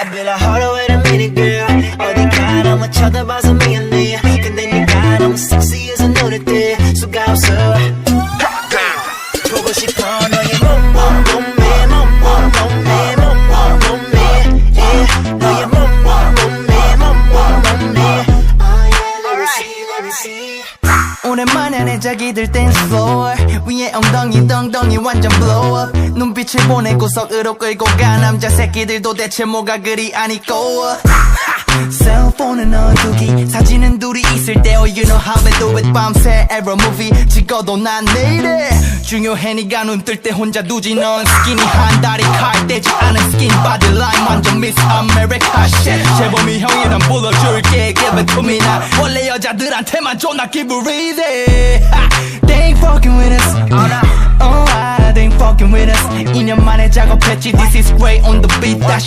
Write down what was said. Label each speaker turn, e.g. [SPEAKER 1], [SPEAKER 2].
[SPEAKER 1] I be like hold on wait a minute girl 어디 가 너무 쳐다봐서 미안해 근데 네가 너무 섹시해서 노래돼 수가 없어 보고 싶어 너의 몸몸 몸매 몸몸 몸매 몸몸 몸매 yeah. 너의 몸몸 몸매 몸몸 몸매 Oh yeah let me see let me see
[SPEAKER 2] 오랜만에 내 자기들 댄스 floor 위에 엉덩이 덩덩이 완전 blow up. 눈빛을 보내 구석으로 끌고 가. 남자 새끼들 도 대체 뭐가 그리 아니고 셀폰은 넣어두기 사진은 둘이 있을 때 Oh you know how they do it. 밤새 에러 무비 찍어도 난 내일에 중요해 니가 눈 뜰 때 혼자 두지. 넌 스키니 한 다리 칼 떼지 않은 스킨 바디 라인 완전 미스 아메리카 shit. 재범이 형이 난 불러줄게. Give it to me 나 원래 여자들한테만 존나 Ha, fucking with us 2년 만에 작업했지 This is great on the beat 다시